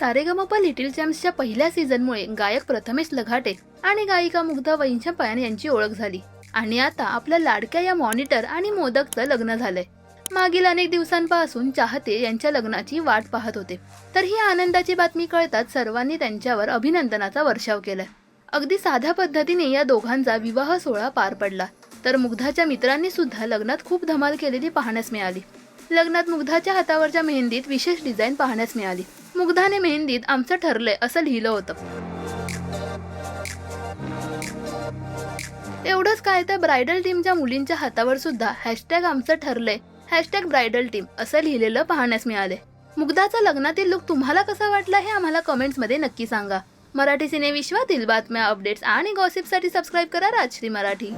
Sa Re Ga Ma Pa little चॅम्प्सच्या पहिल्या सीझनमुळे गायक प्रथमेश लघाटे आणि गायिका मुग्धा वैंशपायन यांची ओळख झाली. आणि आता आपल्या लाडक्या या मॉनिटर आणि मोदकचं लग्न झालंय. मागील अनेक दिवसांपासून चाहते यांच्या लग्नाची वाट पाहत होते. तर ही आनंदाची बातमी कळताच सर्वांनी त्यांच्यावर अभिनंदनाचा वर्षाव केलाय. अगदी साध्या पद्धतीने या दोघांचा विवाह सोहळा पार पडला. तर मुग्धाच्या मित्रांनी सुद्धा लग्नात खूप धमाल केलेली पाहण्यास मिळाली. लग्नात मुग्धाच्या हातावरच्या मेहंदीत विशेष डिझाईन पाहण्यास मिळाली. मुग्धाने मेहंदीत आमचं ठरलंय असं लिहिलं होतं. एवढंच काय तर ब्रायडल टीमच्या मुलींच्या हातावर सुद्धा हॅशटॅग आमचं ठरलंय. हॅशटॅग ब्रायडल टीम असं लिहिलेलं पाहण्यास मिळाले मुग्धाचा लग्नातील लुक तुम्हाला कसा वाटला हे आम्हाला कमेंट्समध्ये नक्की सांगा. मराठी सिने विश्वातील बातम्या अपडेट्स आणि गॉसिपसाठी सबस्क्राईब करा राजश्री मराठी.